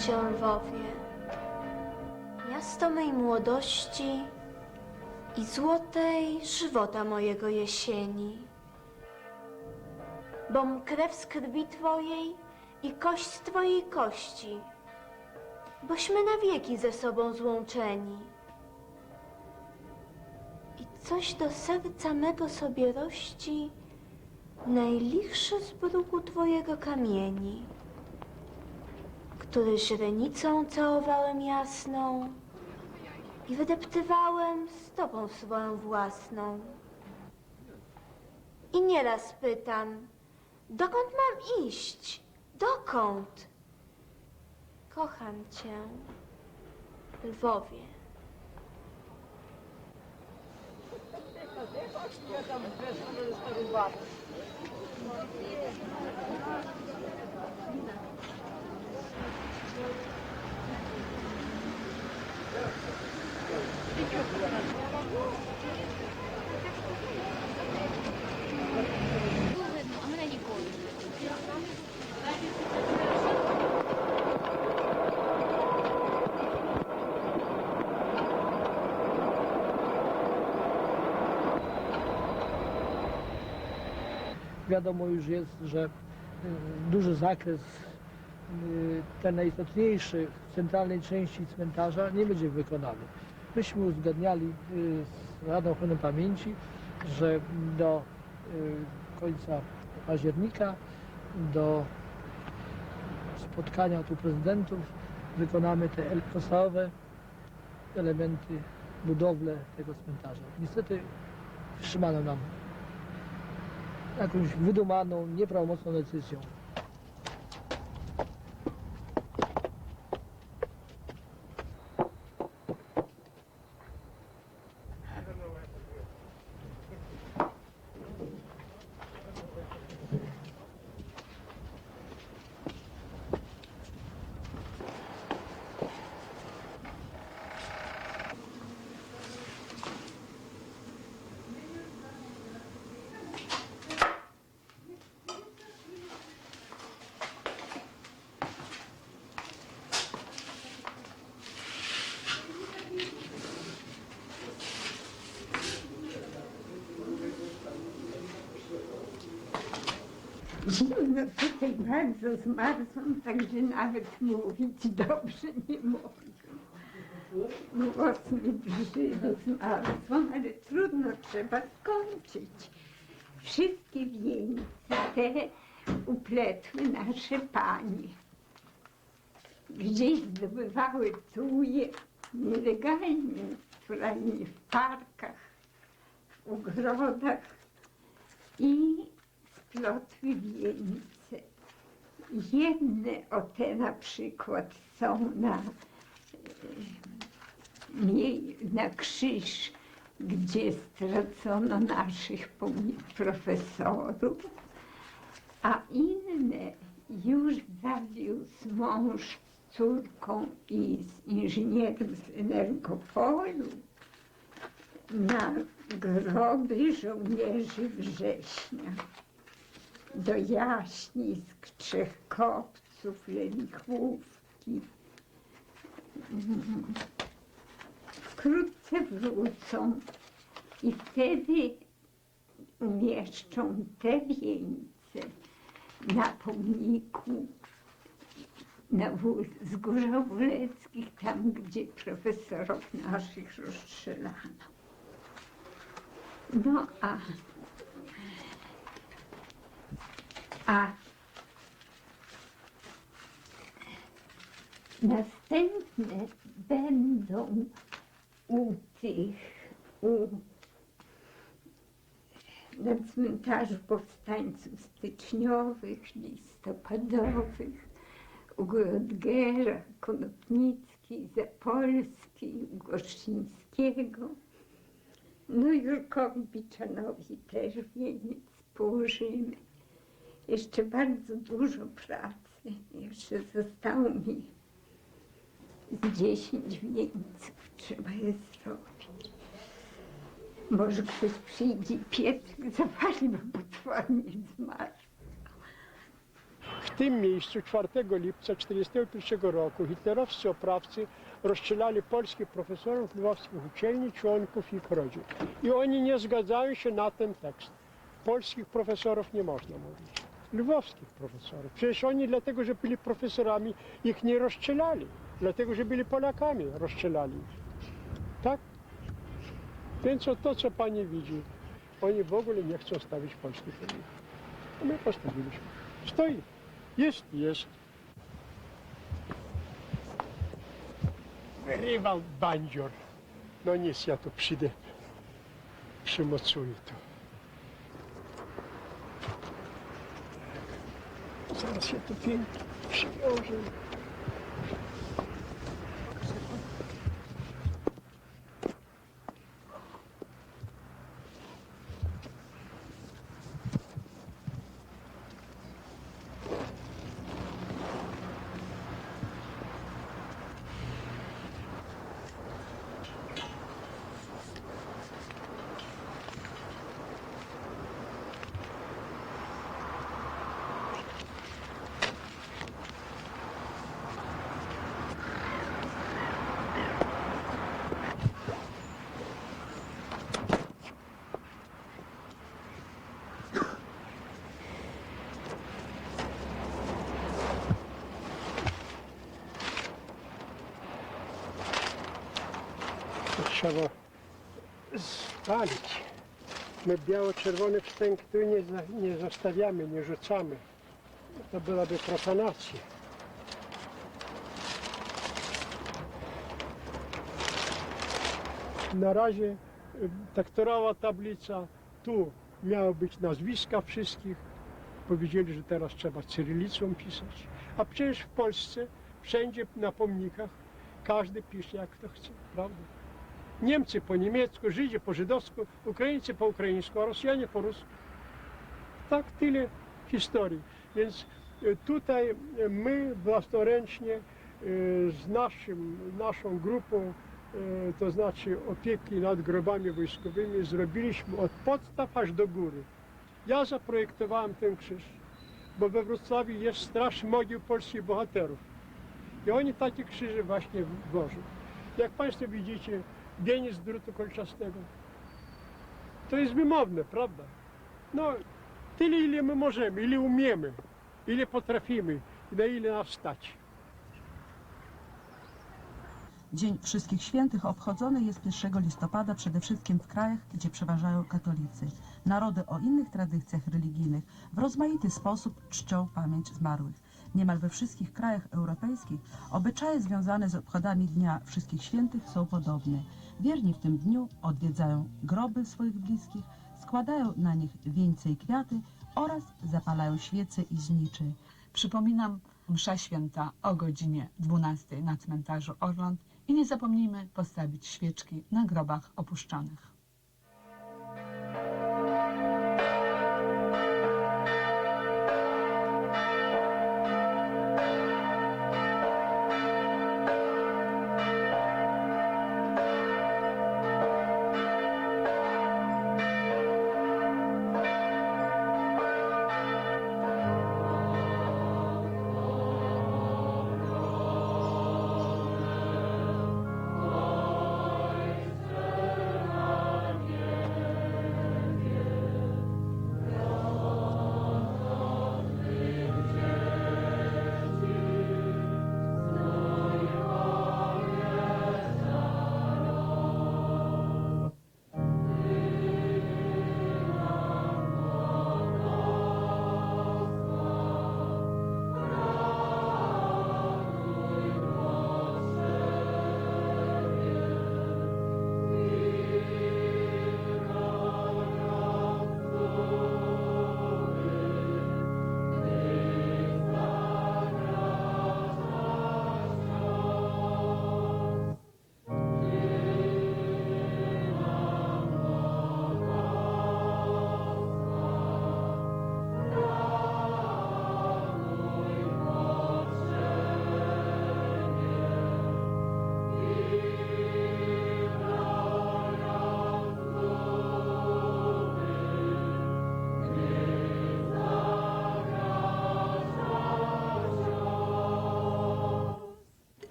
cię, Lwowie, miasto mej młodości i złotej żywota mojego jesieni. Bom krew z krwi twojej i kość z twojej kości, bośmy na wieki ze sobą złączeni. I coś do serca mego sobie rości, najlichszy z bruku twojego kamieni który źrenicą całowałem jasną i wydeptywałem stopą swoją własną. I nieraz pytam, dokąd mam iść? Dokąd? Kocham cię, Lwowie. Wiadomo już jest, że y, duży zakres, y, ten najistotniejszy w centralnej części cmentarza nie będzie wykonany. Myśmy uzgadniali y, z Radą Ochrony Pamięci, że do y, końca października, do spotkania tu prezydentów wykonamy te podstawowe elementy, budowlę tego cmentarza. Niestety wstrzymano nam jakąś wydumaną, nieprawomocną decyzją. Zimno tutaj bardzo zmarzłam, także nawet mówić dobrze nie mogę. Głos mi drży, zmarzłam, ale trudno, trzeba skończyć. Wszystkie wieńce te upletły nasze panie. Gdzieś zdobywały tuje nielegalnie, naturalnie w parkach, w ogrodach i splotły wieńce. Jedne o te na przykład są na, e, na krzyż, gdzie stracono naszych profesorów, a inne już zawiózł mąż z córką i z inżynierem z Energopolu na groby żołnierzy września do Jaśnisk, Trzech Kopców, Lelichówki. Mm. Wkrótce wrócą i wtedy umieszczą te wieńce na pomniku na wóz, Wzgórza Wuleckich, tam gdzie profesorów naszych rozstrzelano. No a a następne będą u tych, u, na cmentarzu powstańców styczniowych, listopadowych, u Grodgera, Konopnickiej, Zapolskiej, u Goszczyńskiego. No Jurkowi Biczanowi też wieniec położymy. Jeszcze bardzo dużo pracy. Jeszcze zostało mi z dziesięć wieńców. Trzeba je zrobić. Może ktoś przyjdzie i piecyk zapali, bo potwornie zmarł. tym miejscu 4 lipca 1941 roku hitlerowscy oprawcy rozstrzelali polskich profesorów lwowskich uczelni, członków ich rodzin. I oni nie zgadzają się na ten tekst. Polskich profesorów nie można mówić. Lwowskich profesorów. Przecież oni dlatego, że byli profesorami, ich nie rozstrzelali. Dlatego, że byli Polakami, rozstrzelali ich. Tak? Więc o to, co pani widzi, oni w ogóle nie chcą stawić polskich pomników. A my postawiliśmy. Stoi. Jest, jest. Wyrywał bandzior. No nic, ja tu przyjdę. Przymocuję to. Zaraz się tu pięknie trzeba spalić. My biało-czerwony wstęg tu nie, nie zostawiamy, nie rzucamy. To byłaby profanacja. Na razie y, tekturowa tablica, tu miały być nazwiska wszystkich. Powiedzieli, że teraz trzeba cyrylicą pisać. A przecież w Polsce, wszędzie na pomnikach, każdy pisze jak kto chce, prawda? Niemcy po niemiecku, Żydzi po żydowsku, Ukraińcy po ukraińsku, a Rosjanie po rusku. Tak tyle historii. Więc e, tutaj e, my własnoręcznie e, z naszym, naszą grupą, to znaczy opieki nad grobami wojskowymi, zrobiliśmy od podstaw aż do góry. Ja zaprojektowałem ten krzyż, bo we Wrocławiu jest straż mogił polskich bohaterów. I oni takie krzyże właśnie wożą. Jak Państwo widzicie, wieniec z drutu kolczastego. To jest wymowne, prawda? No, tyle ile my możemy, ile umiemy, ile potrafimy na ile nas stać. Dzień Wszystkich Świętych obchodzony jest 1 listopada przede wszystkim w krajach, gdzie przeważają katolicy. Narody o innych tradycjach religijnych w rozmaity sposób czczą pamięć zmarłych. Niemal we wszystkich krajach europejskich obyczaje związane z obchodami Dnia Wszystkich Świętych są podobne. Wierni w tym dniu odwiedzają groby swoich bliskich, składają na nich wieńce i kwiaty oraz zapalają świece i zniczy. Przypominam, msza święta o godzinie 12 na cmentarzu Orląt i nie zapomnijmy postawić świeczki na grobach opuszczonych.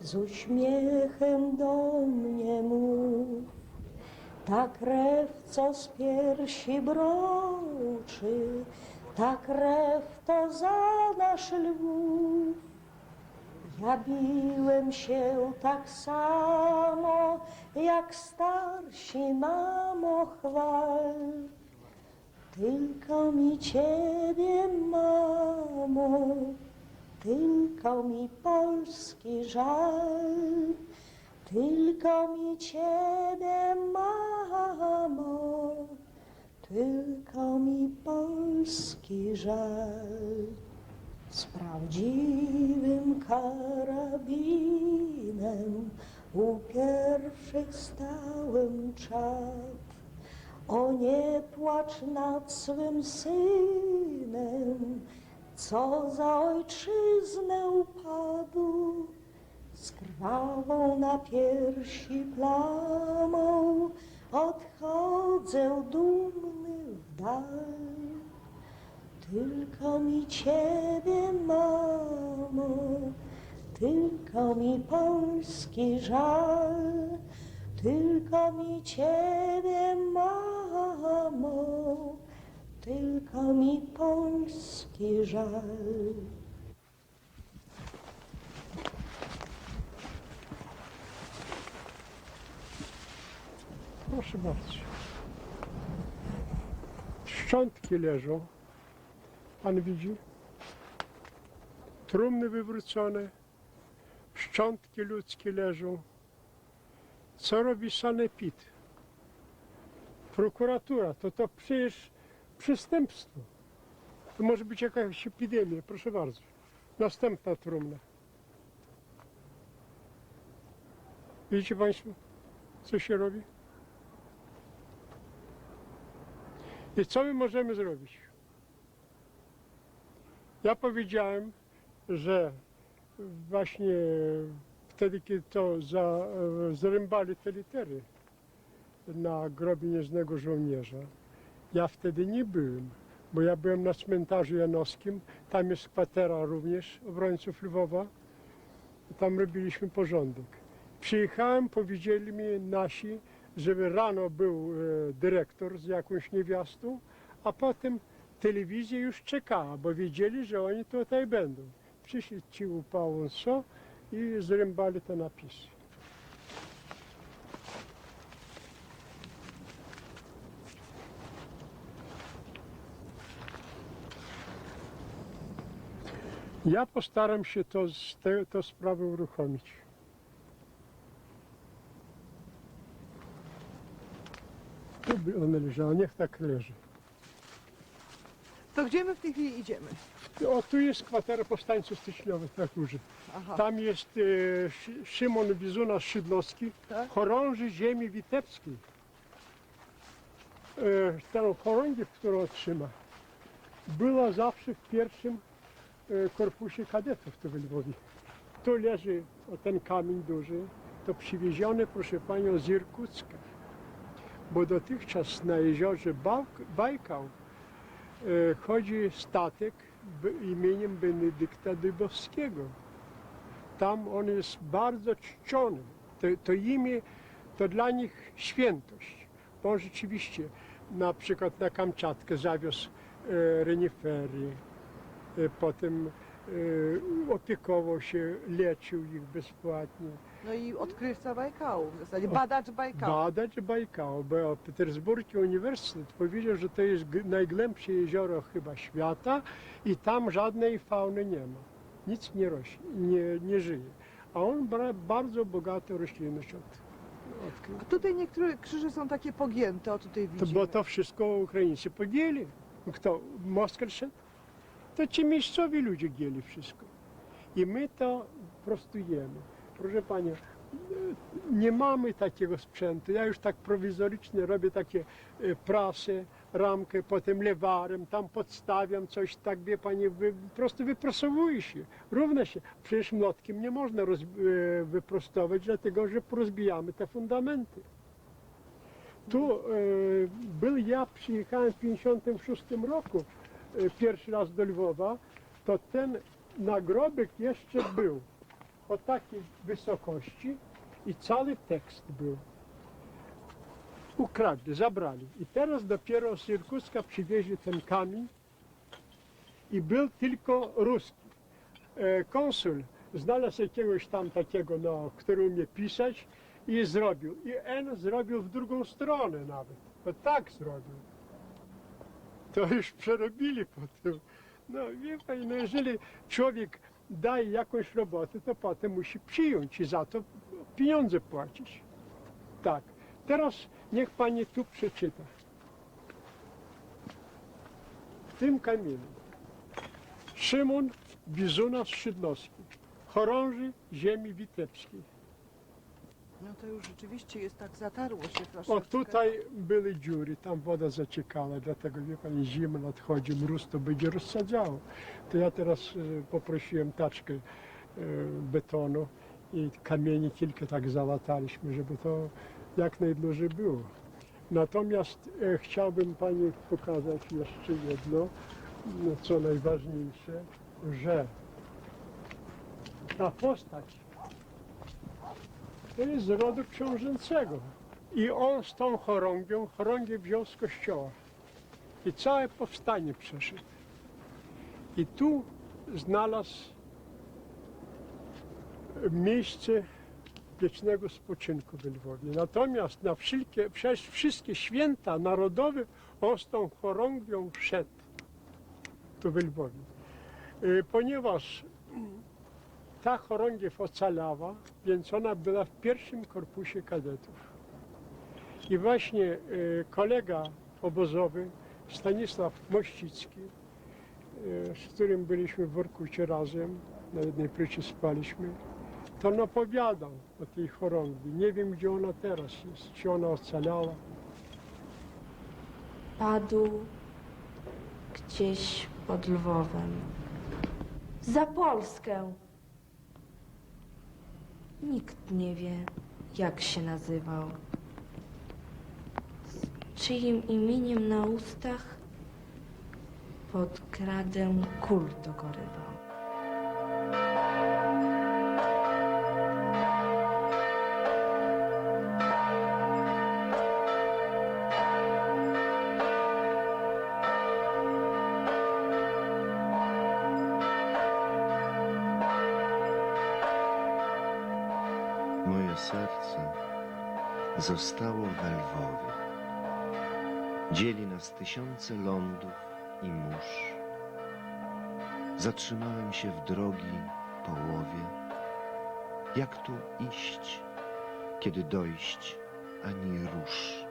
Z uśmiechem do mnie mów. Ta krew, co z piersi broczy, ta krew to za nasz Lwów. Ja biłem się tak samo, jak starsi, mamo, chwal. Tylko mi ciebie, mamo, tylko mi Polski żal. Tylko mi ciebie, mamo, tylko mi Polski żal. Z prawdziwym karabinem u pierwszych stałem czat. O nie płacz nad swym synem, co za ojczyznę upadł. Z krwawą na piersi plamą odchodzę dumny w dal. Tylko mi ciebie, mamo, tylko mi Polski żal. Tylko mi ciebie, mamo, tylko mi Polski żal. Proszę bardzo. Szczątki leżą. Pan widzi? Trumny wywrócone. Szczątki ludzkie leżą. Co robi sanepid? Prokuratura. To to przecież przestępstwo. To może być jakaś epidemia. Proszę bardzo. Następna trumna. Widzicie Państwo, co się robi? I co my możemy zrobić? Ja powiedziałem, że właśnie wtedy, kiedy to za, e, zrębali te litery na grobie nieznanego żołnierza, ja wtedy nie byłem, bo ja byłem na cmentarzu janowskim, tam jest kwatera również obrońców Lwowa, tam robiliśmy porządek. Przyjechałem, powiedzieli mi nasi, żeby rano był e, dyrektor z jakąś niewiastą, a potem telewizja już czekała, bo wiedzieli, że oni tutaj będą. Przyszli ci upałą co i zrębali te napisy. Ja postaram się to, te, to sprawę uruchomić. Tu by leżały, niech tak leży. To gdzie my w tej chwili idziemy? O, tu jest kwatera powstańców styczniowych na górze. Aha. Tam jest e, Szy- Szymon Bizunas Szydlowski, Tak? chorąży ziemi witebskiej. E, tę chorągiew, którą otrzyma, była zawsze w pierwszym korpusie kadetów tu w Lwowie. Tu leży o, ten kamień duży, to przywieziony, proszę Panią, z Irkucka. Bo dotychczas na jeziorze Bajkał e, chodzi statek imieniem Benedykta Dybowskiego. Tam on jest bardzo czczony. To, to imię to dla nich świętość. Bo rzeczywiście na przykład na Kamczatkę zawiózł e, renifery, e, potem e, opiekował się, leczył ich bezpłatnie. No i odkrywca Bajkału, w zasadzie badacz Bajkału. Badacz Bajkału, bo Petersburski Uniwersytet powiedział, że to jest najgłębsze jezioro chyba świata i tam żadnej fauny nie ma. Nic nie rośnie, nie, nie żyje. A on bardzo bogatą roślinność od, odkrył. A tutaj niektóre krzyże są takie pogięte, o tutaj To, widzimy. bo to wszystko Ukraińcy podjęli. Kto? Moskal szedł? To ci miejscowi ludzie gieli wszystko. I my to prostujemy. Proszę Panie, nie mamy takiego sprzętu. Ja już tak prowizorycznie robię takie e, prasy, ramkę, potem lewarem, tam podstawiam coś, tak wie Pani, wy, po prostu wyprosowuje się, równa się. Przecież młotkiem nie można roz, e, wyprostować, dlatego że porozbijamy te fundamenty. Tu e, był ja, przyjechałem w 56 roku pierwszy raz do Lwowa, to ten nagrobek jeszcze był. o takiej wysokości i cały tekst był. Ukradli, zabrali. I teraz dopiero z Irkucka przywieźli ten kamień i był tylko ruski. E, konsul znalazł jakiegoś tam takiego, no, który umie pisać i zrobił. I N zrobił w drugą stronę nawet. Bo tak zrobił. To już przerobili potem. No wie pani, no jeżeli człowiek daje jakąś robotę, to potem musi przyjąć i za to pieniądze płacić. Tak. Teraz niech pani tu przeczyta. W tym kamieniu. Szymon Bizunas Szydlowski, chorąży ziemi witebskiej. No to już rzeczywiście jest tak, zatarło się troszeczkę. O tutaj były dziury, tam woda zaciekała, dlatego wie pani, zima nadchodzi, mróz to będzie rozsadzało. To ja teraz e, poprosiłem taczkę e, betonu i kamieni kilka tak załataliśmy, żeby to jak najdłużej było. Natomiast e, chciałbym pani pokazać jeszcze jedno, no, co najważniejsze, że ta postać to jest z rodu książęcego. I on z tą chorągią, chorągię wziął z kościoła. I całe powstanie przeszedł. I tu znalazł miejsce wiecznego spoczynku w Lwowie. Natomiast na wszystkie, przez wszystkie święta narodowe on z tą chorągwią wszedł tu w Lwowie. Y, Ponieważ ta chorągiew ocalała, więc ona była w pierwszym korpusie kadetów. I właśnie e, kolega obozowy Stanisław Mościcki, e, z którym byliśmy w Workucie razem, na jednej pryczy spaliśmy, to on opowiadał o tej chorągwi. Nie wiem, gdzie ona teraz jest, czy ona ocalała. Padł gdzieś pod Lwowem. Za Polskę. Nikt nie wie, jak się nazywał. Z czyim imieniem na ustach pod gradę kul dogorywał. Zostało we Lwowie. Dzieli nas tysiące lądów i mórz. Zatrzymałem się w drogi połowie. Jak tu iść, kiedy dojść ani rusz?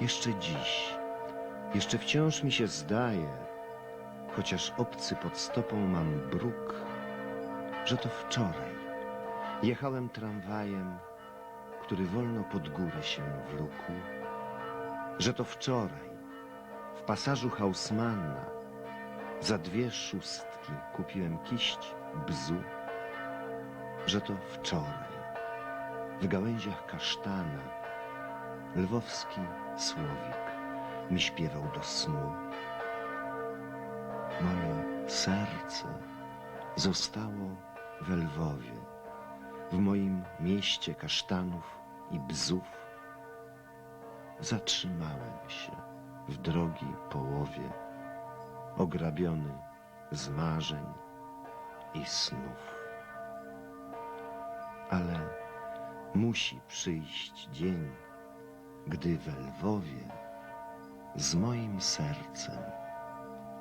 Jeszcze dziś, jeszcze wciąż mi się zdaje, chociaż obcy pod stopą mam bruk, że to wczoraj Jechałem tramwajem, który wolno pod górę się wlókł, że to wczoraj w pasażu Hausmanna za dwie szóstki kupiłem kiść bzu, że to wczoraj w gałęziach kasztana lwowski słowik mi śpiewał do snu. Moje serce zostało we Lwowie w moim mieście kasztanów i bzów, zatrzymałem się w drogi połowie, ograbiony z marzeń i snów. Ale musi przyjść dzień, gdy we Lwowie z moim sercem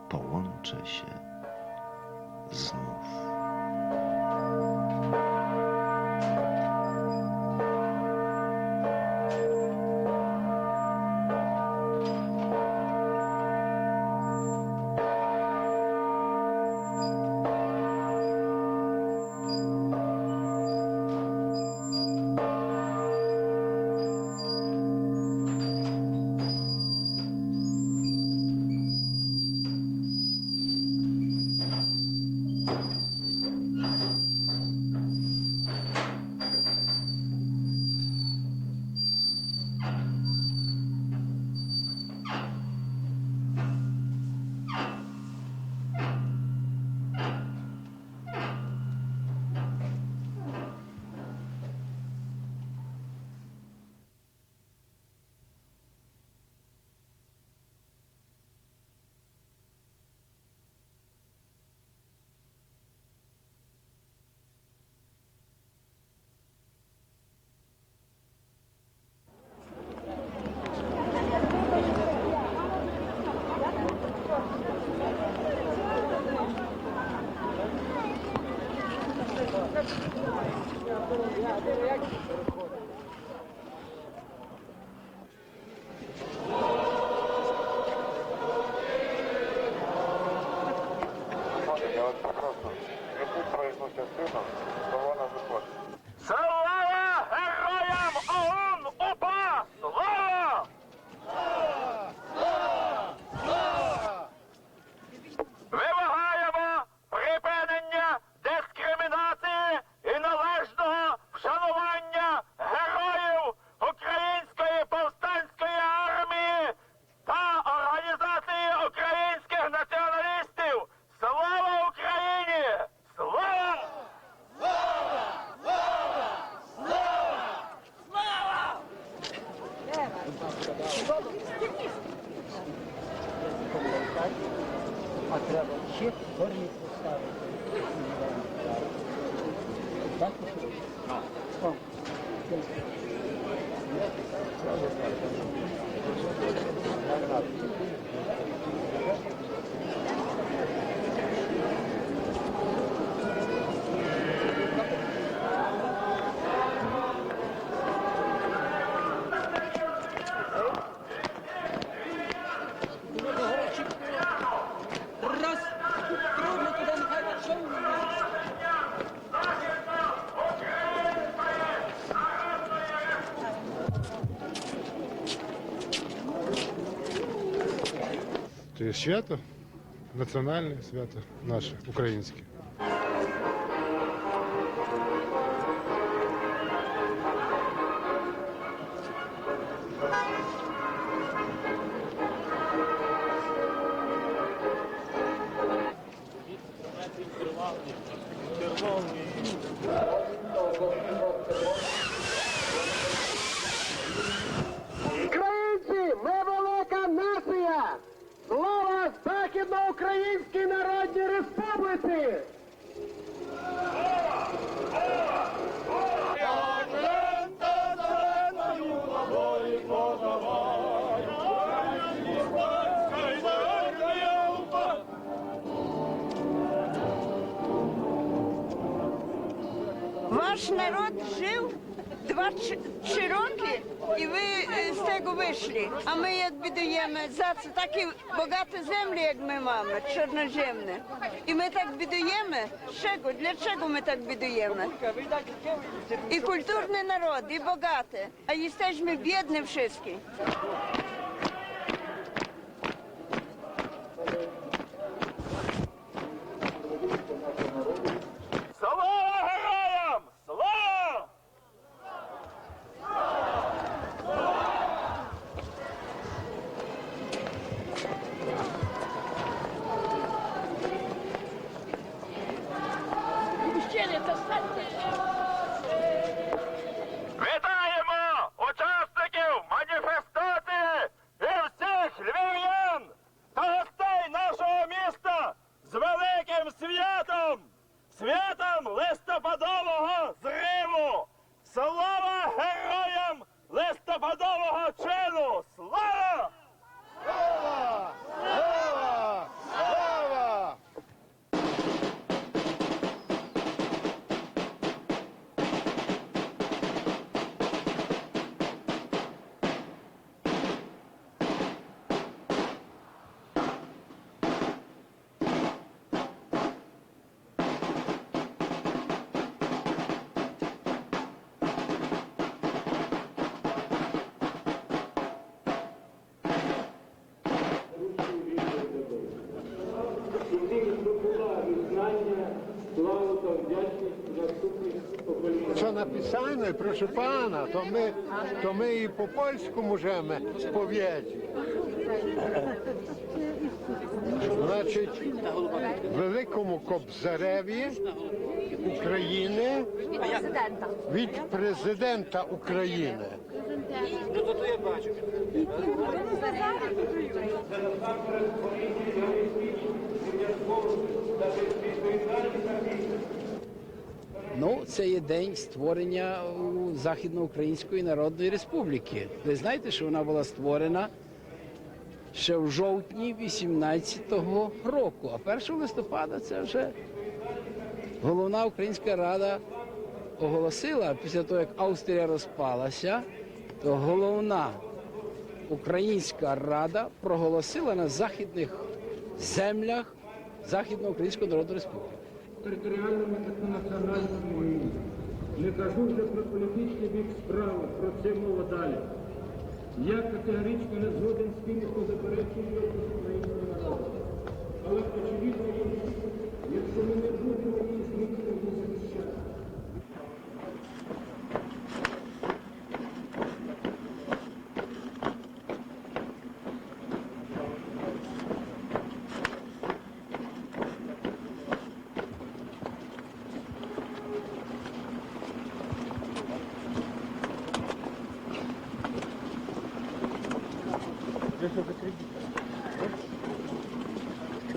połączę się znów. Свято, національне свято наше, українське. Ваш народ жив 23 роки, і ви е, з того вийшли. А ми бідуємо за це такі багаті землі, як ми маємо, чорноземні. І ми так бідуємо. Чого? Для чого ми так бідуємо? І культурний народ, і багатий. А jesteśmy бідні всі. вираження славу та вдячність наступних поколінь. Що написано, прошу пана, то ми, то ми і по-польську можемо пов'язати. Значить, великому кобзареві України від президента України. Ну, то. Це є день створення Західноукраїнської Народної Республіки. Ви знаєте, що вона була створена ще в жовтні 18-го року. А 1 листопада це вже головна українська рада оголосила після того, як Австрія розпалася, то головна Українська Рада проголосила на західних землях Західноукраїнської Народної Республіки. Територіальному етнонаціональному національному рівні. Не кажу вже про політичний бік справи, про це мова далі. Я категорично не згоден з тим, хто заперечує українського народу. Але очевидно, якщо ми не будемо Для этого кредита.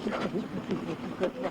Тихо, тихо, тихо, тихо.